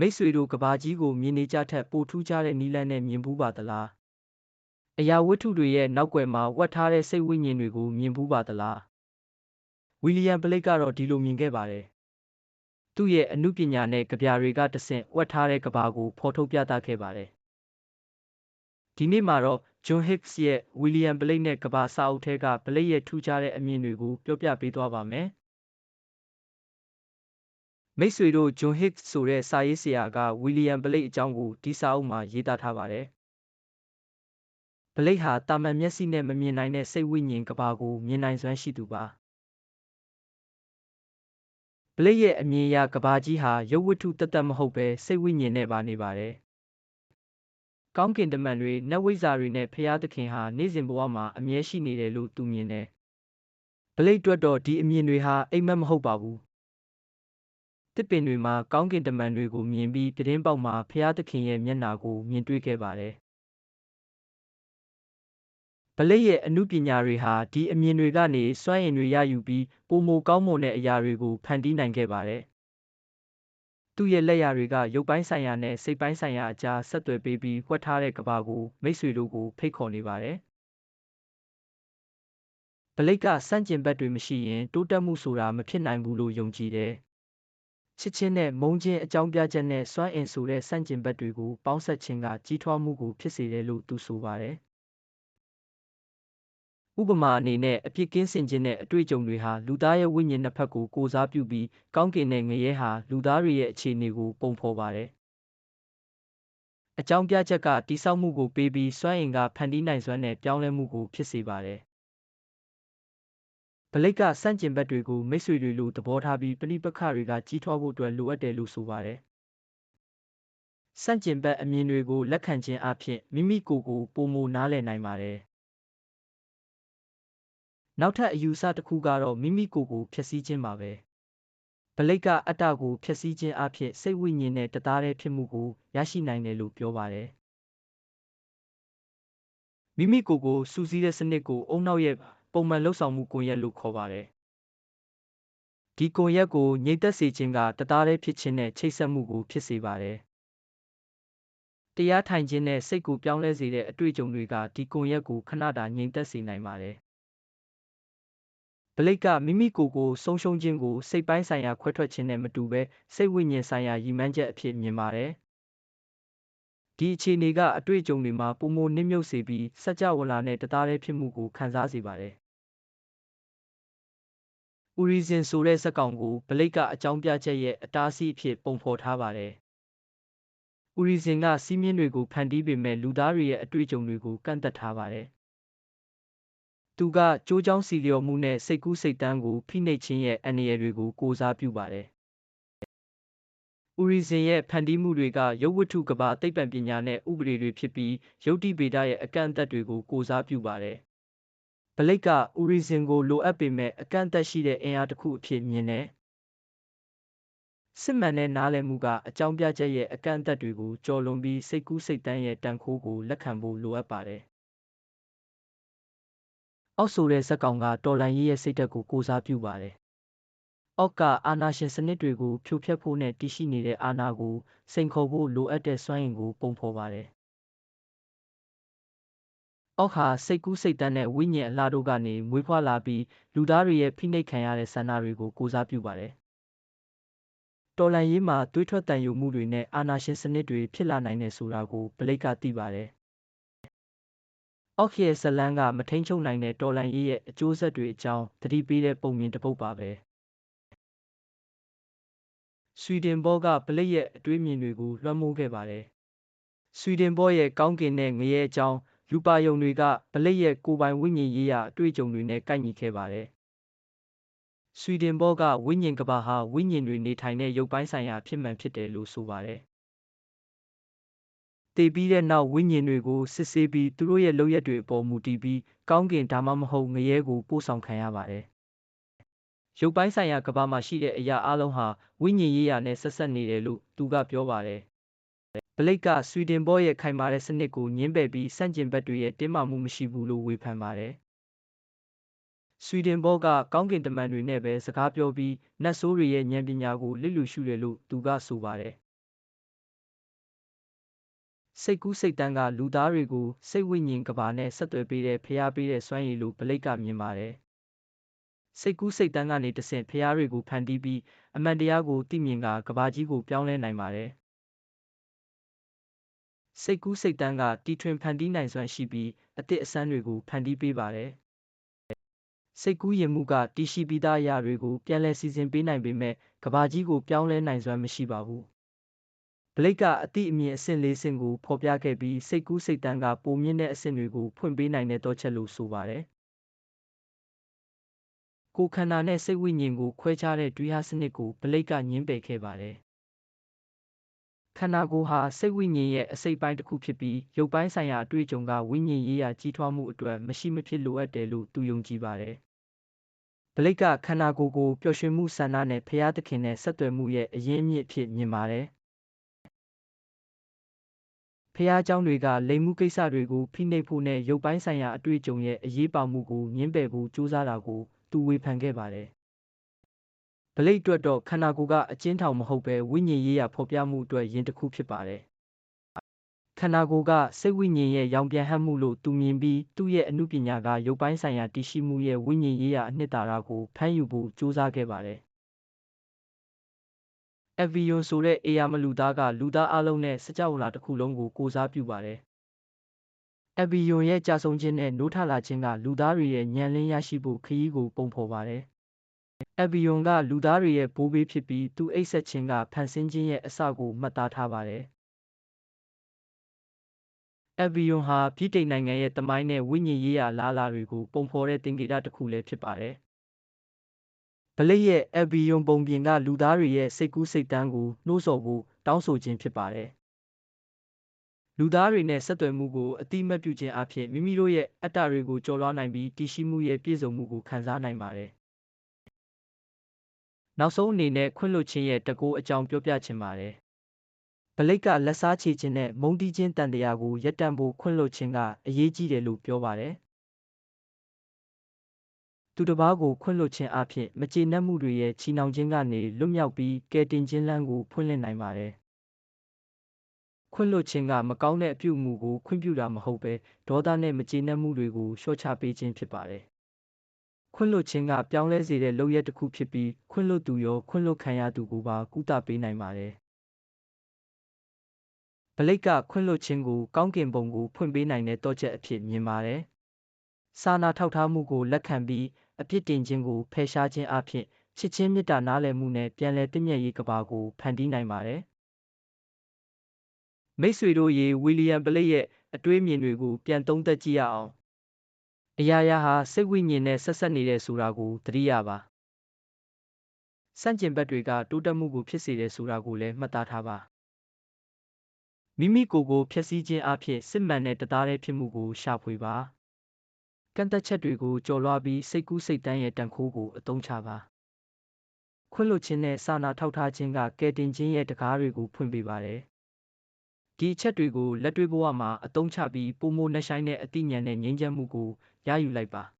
မိတ်ဆွေတို့ကဘာကြီးကိုမြင်နေကြထက်ပိုထူးခြားတဲ့နီလန်းနဲ့မြင်ဘူးပါသလားအရာဝတ္ထုတွေရဲ့နောက်ွယ်မှာဝတ်ထားတဲ့စိတ်ဝိညာဉ်တွေကိုမြင်ဘူးပါသလားဝီလီယံဘလိတ်ကတော့ဒီလိုမြင်ခဲ့ပါတယ်သူ့ရဲ့အမှုပညာနဲ့ကြပြတွေကတဆင့်ဝတ်ထားတဲ့ကဘာကိုဖော်ထုတ်ပြသခဲ့ပါတယ်ဒီနေ့မှာတော့ John Hicks ရဲ့ William Blake နဲ့ကဘာစာအုပ်ထဲက Blake ရဲ့ထူးခြားတဲ့အမြင်တွေကိုပြောပြပေးသွားပါမယ် မိတ်ဆွေတို့ John Hicks ဆိုတဲ့စာရေးဆရာက William Blake အကြောင်းကိုဒီစာအုပ်မှာရေးသားထားပါတယ်။ Blake ဟာတာမန်မျက်စိနဲ့မမြင်နိုင်တဲ့စိတ်ဝိညာဉ်ကဘာကိုမြင်နိုင်စွမ်းရှိသူပါ။ Blake ရဲ့အမြင်အရကဘာကြီးဟာရုပ်ဝတ္ထုသက်သက်မဟုတ်ဘဲစိတ်ဝိညာဉ်နဲ့ပါနေပါတယ်။ကောင်းကင်တမန်တွေနတ်ဝိဇ္ဇာတွေနဲ့ဖျားသခင်ဟာနေ့စဉ်ဘဝမှာအမြဲရှိနေတယ်လို့သူမြင်တယ်။ Blake အတွက်တော့ဒီအမြင်တွေဟာအိမ်မက်မဟုတ်ပါဘူး တစ်ပင်တွေမှာကောင်းကင်တမန်တွေကိုမြင်ပြီးပြတင်းပေါက်မှာဖျားသခင်ရဲ့မျက်နှာကိုမြင်တွေ့ခဲ့ပါတယ်။ဗလိတ်ရဲ့အမှုပညာတွေဟာဒီအမြင်တွေကနေစွမ်းအင်တွေရယူပြီးပိုမိုကောင်းမွန်တဲ့အရာတွေကိုဖန်တီးနိုင်ခဲ့ပါတယ်။သူ့ရဲ့လက်ရာတွေကရုပ်ပိုင်းဆိုင်ရာနဲ့စိတ်ပိုင်းဆိုင်ရာအကြားဆက်သွယ်ပေးပြီးဝှက်ထားတဲ့ကဘာကိုမိတ်ဆွေတို့ကိုဖိတ်ခေါ်နေပါတယ်။ဗလိတ်ကစန့်ကျင်ဘက်တွေမရှိရင်တိုးတက်မှုဆိုတာမဖြစ်နိုင်ဘူးလို့ယုံကြည်တယ်။ ချစ်ခြင်းနဲ့မုန်းခြင်းအကြောင်းပြချက်နဲ့စွမ်းအင်ဆိုတဲ့ဆန့်ကျင်ဘက်တွေကိုပေါင်းစပ်ခြင်းကကြီးထွားမှုကိုဖြစ်စေတယ်လို့သူဆိုပါတယ်။ဥပမာအနေနဲ့အပြစ်ကင်းစင်ခြင်းနဲ့အတွေ့အကြုံတွေဟာလူသားရဲ့ဝိညာဉ်နှစ်ဖက်ကိုကိုးစားပြုပြီးကောင်းကင်နဲ့ငရဲဟာလူသားတွေရဲ့အခြေအနေကိုပုံဖော်ပါတယ်။အကြောင်းပြချက်ကတိဆောက်မှုကိုပေးပြီးစွမ်းအင်ကဖန်တီးနိုင်စွမ်းနဲ့ပြောင်းလဲမှုကိုဖြစ်စေပါတယ်။ ဗလိတ်ကစန့်ကျင်ဘက်တွေကိုမိတ်ဆွေတွေလိုသဘောထားပြီးပဋိပက္ခတွေကကြီးထွားဖို့အတွက်လိုအပ်တယ်လို့ဆိုပါတယ်။စန့်ကျင်ဘက်အမြင်တွေကိုလက်ခံခြင်းအပြင်မိမိကိုယ်ကိုပိုမိုနားလည်နိုင်ပါတယ်။နောက်ထပ်အယူအဆတစ်ခုကတော့မိမိကိုယ်ကိုဖျက်ဆီးခြင်းပါပဲ။ဗလိတ်ကအတ္တကိုဖျက်ဆီးခြင်းအဖြစ်စိတ်ဝိညာဉ်နဲ့တသားတည်းဖြစ်မှုကိုရရှိနိုင်တယ်လို့ပြောပါတယ်။မိမိကိုယ်ကိုစူးစီးတဲ့စနစ်ကိုအုံနောက်ရဲ့ ပုံမှန်လှုပ်ဆောင်မှုကွန်ရက်လို့ခေါ်ပါတယ်။ဒီကွန်ရက်ကိုငြိမ်သက်စေခြင်းကတသားတည်းဖြစ်ခြင်းနဲ့ချိတ်ဆက်မှုကိုဖြစ်စေပါတယ်။တရားထိုင်ခြင်းနဲ့စိတ်ကိုပြောင်းလဲစေတဲ့အတွေ့အကြုံတွေကဒီကွန်ရက်ကိုခဏတာငြိမ်သက်စေနိုင်ပါတယ်။ဘလိတ်ကမိမိကိုယ်ကိုဆုံးရှုံးခြင်းကိုစိတ်ပိုင်းဆိုင်ရာခွဲထွက်ခြင်းနဲ့မတူဘဲစိတ်ဝိညာဉ်ဆိုင်ရာရည်မှန်းချက်အဖြစ်မြင်ပါတယ်။ဒီအခြေအနေကအတွေ့အကြုံတွေမှာပုံမနစ်မြုပ်စေပြီးစัจ java လာနဲ့တသားတည်းဖြစ်မှုကိုခံစားစေပါတယ်။ ဥရီဇင်ဆိုတဲ့ဇက်ကောင်ကိုဘလိတ်ကအကြောင်းပြချက်ရဲ့အတားအဆီးအဖြစ်ပုံဖော်ထားပါတယ်။ဥရီဇင်ကစီးမြင့်တွေကိုဖန်တီးပေမဲ့လူသားတွေရဲ့အတွေ့အကြုံတွေကိုကန့်သက်ထားပါတယ်။သူကကြိုးချောင်းစီလျော်မှုနဲ့စိတ်ကူးစိတ်တမ်းကိုဖိနှိပ်ခြင်းရဲ့အန္တရာယ်တွေကိုကိုးစားပြုပါတယ်ဥရီဇင်ရဲ့ဖန်တီးမှုတွေကရုပ်ဝတ္ထုကဘာသိပ္ပံပညာနဲ့ဥပဒေတွေဖြစ်ပြီးယုတ်တိဗေဒရဲ့အကန့်အသတ်တွေကိုကိုးစားပြုပါတယ်။ ဘလိတ်ကဥရီဇင်ကိုလိုအပ်ပေမဲ့အကန့်အသတ်ရှိတဲ့အင်အားတစ်ခုအဖြစ်မြင်တယ်။စစ်မှန်တဲ့နားလည်မှုကအကြောင်းပြချက်ရဲ့အကန့်အသတ်တွေကိုကျော်လွန်ပြီးစိတ်ကူးစိတ်တမ်းရဲ့တန်ခိုးကိုလက်ခံဖို့လိုအပ်ပါတယ်။အောက်ဆိုတဲ့ဇက်ကောင်ကတော်လန်ရေးရဲ့စိတ်ဓာတ်ကိုကိုးစားပြုပါတယ်အောက်ကအာဏာရှင်စနစ်တွေကိုဖြိုဖျက်ဖို့နဲ့တည်ရှိနေတဲ့အာဏာကိုစိန်ခေါ်ဖို့လိုအပ်တဲ့စွမ်းအင်ကိုပုံဖော်ပါတယ်။ အောက်ဟာစိတ်ကူးစိတ်သန်းတဲ့ဝိညာဉ်အလှတို့ကနေမွေးဖွားလာပြီးလူသားတွေရဲ့ဖိနှိပ်ခံရတဲ့ဆန္ဒတွေကိုကိုးစားပြုပါတယ်။တော်လန်ရေးမှာသွေးထွက်တန်ယိုမှုတွေနဲ့အာဏာရှင်စနစ်တွေဖြစ်လာနိုင်တယ်ဆိုတာကိုဘလိတ်ကသိပါတယ်။အောက်ရဲ့ဇလန်းကမထိန်ချုပ်နိုင်တဲ့တော်လန်ရေးရဲ့အကျိုးဆက်တွေအကြောင်းသတိပေးတဲ့ပုံမြင်တစ်ပုဒ်ပါပဲ။ဆွီဒင်ဘောကပလိတ်ရဲ့အတွေးမြင်တွေကိုလွှမ်းမိုးခဲ့ပါတယ်။ဆွီဒင်ဘောရဲ့ကောင်းကင်နဲ့ငရဲအကြောင်း လူပါယုံတွေကပလိတ်ရဲ့ကိုယ်ပိုင်ဝိညာဉ်ရေးရာအတွေ့အကြုံတွေနဲ့ကိုက်ညီခဲ့ပါတယ်။ဆွီဒင်ဘောကဝိညာဉ်ကဘာဟာဝိညာဉ်တွေနေထိုင်တဲ့ရုပ်ပိုင်းဆိုင်ရာဖြစ်မှန်ဖြစ်တယ်လို့ဆိုပါတယ်။တည်ပြီးတဲ့နောက်ဝိညာဉ်တွေကိုစစ်ဆေးပြီးသူတို့ရဲ့လုပ်ရက်တွေအပေါ်မူတည်ပြီးကောင်းကင်ဒါမှမဟုတ်ငရဲကိုပို့ဆောင်ခံရပါတယ်။ရုပ်ပိုင်းဆိုင်ရာကမ္ဘာမှာရှိတဲ့အရာအလုံးဟာဝိညာဉ်ရေးရာနဲ့ဆက်ဆက်နေတယ်လို့သူကပြောပါတယ်။ ဘလိတ်ကဆွီဒင်ဘောရဲ့ခိုင်မာတဲ့စနစ်ကိုညှင်းပယ်ပြီးစန့်ကျင်ဘက်တွေရဲ့တင်းမာမှုမရှိဘူးလို့ဝေဖန်ပါတယ်။ဆွီဒင်ဘောကကောင်းကင်တမန်တွေနဲ့ပဲစကားပြောပြီးနတ်ဆိုးတွေရဲ့ဉာဏ်ပညာကိုလစ်လူရှုတယ်လို့သူကဆိုပါတယ်စိတ်ကူးစိတ်တန်းကလူသားတွေကိုစိတ်ဝိညာဉ်ကဘာနဲ့ဆက်သွယ်ပေးတဲ့ဖျားပေးတဲ့စွမ်းရည်လို့ဘလိတ်ကမြင်ပါတယ်စိတ်ကူးစိတ်တန်းကနေတဆင့်ဖျားတွေကိုဖန်တီးပြီးအမှန်တရားကိုသိမြင်ကကဘာကြီးကိုပြောင်းလဲနိုင်ပါတယ် စိတ်ကူးစိတ်တန်းကတီထွင်ဖန်တီးနိုင်စွမ်းရှိပြီးအသည့်အစမ်းတွေကိုဖန်တီးပေးပါတယ်စိတ်ကူးရင်မှုကတည်ရှိပြီးသားအရာတွေကိုပြန်လည်စီစဉ်ပေးနိုင်ပေမဲ့ကဘာကြီးကိုပြောင်းလဲနိုင်စွမ်းမရှိပါဘူးဘလိတ်ကအသည့်အမြင်အဆင့်လေးဆင့်ကိုဖော်ပြခဲ့ပြီးစိတ်ကူးစိတ်တန်းကပုံမြင့်တဲ့အဆင့်တွေကိုဖွင့်ပေးနိုင်တဲ့တော့ချက်လို့ဆိုပါတယ်ကိုယ်ခန္ဓာနဲ့စိတ်ဝိညာဉ်ကိုခွဲခြားတဲ့ဒွိဟစနစ်ကိုဘလိတ်ကညှင်းပယ်ခဲ့ပါတယ် ခန္ဓာကိုယ်ဟာစိတ်ဝိညာဉ်ရဲ့အစိတ်ပိုင်းတစ်ခုဖြစ်ပြီးရုပ်ပိုင်းဆိုင်ရာအတွေ့အကြုံကဝိညာဉ်ရေးရာကြီးထွားမှုအတွက်မရှိမဖြစ်လိုအပ်တယ်လို့သူယုံကြည်ပါတယ်ဘလိတ်ကခန္ဓာကိုယ်ကိုပျော်ရွှင်မှုဆန္ဒနဲ့ဖျားသခင်နဲ့ဆက်သွယ်မှုရဲ့အရင်းအမြစ်အဖြစ်မြင်ပါတယ်ဖះเจ้าတွေကလိမ်မှုကိစ္စတွေကိုဖိနှိပ်ဖို့နဲ့ရုပ်ပိုင်းဆိုင်ရာအတွေ့အကြုံရဲ့အရေးပါမှုကိုညှင်းပယ်ဖို့ကြိုးစားတာကိုသူဝေဖန်ခဲ့ပါတယ်။ ဘလိတ်အတွက်တော့ခန္ဓာကိုယ်ကအကျဉ်းထောင်မဟုတ်ဘဲဝိညာဉ်ရေးရာဖော်ပြမှုအတွက်ယင်တစ်ခုဖြစ်ပါတယ်။ခန္ဓာကိုယ်ကစိတ်ဝိညာဉ်ရဲ့ရောင်ပြန်ဟပ်မှုလို့သူမြင်ပြီးသူ့ရဲ့အမှုပညာကရုပ်ပိုင်းဆိုင်ရာတည်ရှိမှုရဲ့ဝိညာဉ်ရေးရာအနှစ်သာရကိုဖမ်းယူဖို့ကြိုးစားခဲ့ပါတယ်။ Avion ဆိုတဲ့အေယာမလူသားကလူသားအလုံးနဲ့စကြဝဠာတစ်ခုလုံးကိုကိုစားပြုပါတယ်။ Avion ရဲ့ကြာဆုံးခြင်းနဲ့နိုးထလာခြင်းကလူသားတွေရဲ့ဉာဏ်လင်းရရှိဖို့ခရီးကိုပုံဖော်ပါတယ်။ Avion ကလူသားတွေရဲ့ဘိုးဘေးဖြစ်ပြီး သူအိပ်စက်ခြင်းက ဖန်ဆင်းခြင်းရဲ့အစကို မှတ်သားထားပါတယ်။ Avion ဟာ ဗြိတိန်နိုင်ငံရဲ့ သမိုင်းနဲ့ ဝိညာဉ်ရေးရာလားလာတွေကို ပုံဖော်တဲ့ သင်္ကေတတစ်ခုလည်း ဖြစ်ပါတယ်။ဗလိတ်ရဲ့ Avion ပုံပြင်က လူသားတွေရဲ့ စိတ်ကူးစိတ်တမ်းကို နှိုးဆော်ဖို့ တောင်းဆိုခြင်း ဖြစ်ပါတယ်။လူသားတွေနဲ့ ဆက်သွယ်မှုကိုအတိမတ်ပြုခြင်းအပြင်မိမိတို့ရဲ့ အတ္တတွေကို ကျော်လွှားနိုင်ပြီး တည်ရှိမှုရဲ့ ပြည့်စုံမှုကို ခံစားနိုင်ပါတယ်။ နောက်ဆုံးအနေနဲ့ခွင့်လွှတ်ခြင်းရဲ့တကူအကြောင်းပြောပြချင်ပါတယ်။ဗလိတ်ကလက်စားချေခြင်းနဲ့မုန်းတီးခြင်းတန်တရားကိုရပ်တန့်ဖို့ခွင့်လွှတ်ခြင်းကအရေးကြီးတယ်လို့ပြောပါတယ်။သူတစ်ပါးကိုခွင့်လွှတ်ခြင်းအပြင်မကျေနပ်မှုတွေရဲ့ချီနှောင်ခြင်းကနေလွတ်မြောက်ပြီးကယ်တင်ခြင်းလမ်းကိုဖွင့်လှစ်နိုင်ပါတယ်။ခွင့်လွှတ်ခြင်းကမကောင်းတဲ့အပြုအမူကိုခွင့်ပြုတာမဟုတ်ဘဲဒေါသနဲ့မကျေနပ်မှုတွေကိုလျှော့ချပေးခြင်းဖြစ်ပါတယ်။ ခွင့်လွှတ်ခြင်းကပြောင်းလဲစေတဲ့လုပ်ရက်တစ်ခုဖြစ်ပြီးခွင့်လွှတ်သူရောခွင့်လွှတ်ခံရသူကိုပါကုသပေးနိုင်ပါတယ်။ဗလိတ်ကခွင့်လွှတ်ခြင်းကိုကောင်းကင်ဘုံကိုဖွင့်ပေးနိုင်တဲ့တော့ချက်အဖြစ်မြင်ပါတယ်။စာနာထောက်ထားမှုကိုလက်ခံပြီးအပြစ်တင်ခြင်းကိုဖယ်ရှားခြင်းအပြင်ချစ်ချင်းမေတ္တာနားလည်မှုနဲ့ပြန်လည်တည်မြဲရေးကဘာကိုဖန်တီးနိုင်ပါတယ်။မိတ်ဆွေတို့ရေဝီလီယံပလိတ်ရဲ့အတွေးမြင်တွေကိုပြန်သုံးသပ်ကြည့်ရအောင်။ အရာရာဟာစိတ်ဝိညာဉ်နဲ့ဆက်ဆက်နေတဲ့ဆိုတာကိုသတိရပါ။စန့်ကျင်ဘက်တွေကတိုးတက်မှုကိုဖြစ်စေတယ်ဆိုတာကိုလည်းမှတ်သားထားပါ။မိမိကိုယ်ကိုဖျက်ဆီးခြင်းအဖြစ်စစ်မှန်တဲ့တရားတဲ့ဖြစ်မှုကိုရှာဖွေပါကန့်သက်ချက်တွေကိုကျော်လွှားပြီးစိတ်ကူးစိတ်တမ်းရဲ့တန်ခိုးကိုအသုံးချပါခွင့်လွှတ်ခြင်းနဲ့စာနာထောက်ထားခြင်းကကယ်တင်ခြင်းရဲ့တကားတွေကိုဖွင့်ပေးပါတယ်ဒီအချက်တွေကိုလက်တွေ့ဘဝမှာအသုံးချပြီးပုံမနှဆိုင်တဲ့အသိဉာဏ်နဲ့ငြိမ်းချမ်းမှုကို ရယူလိုက်ပါ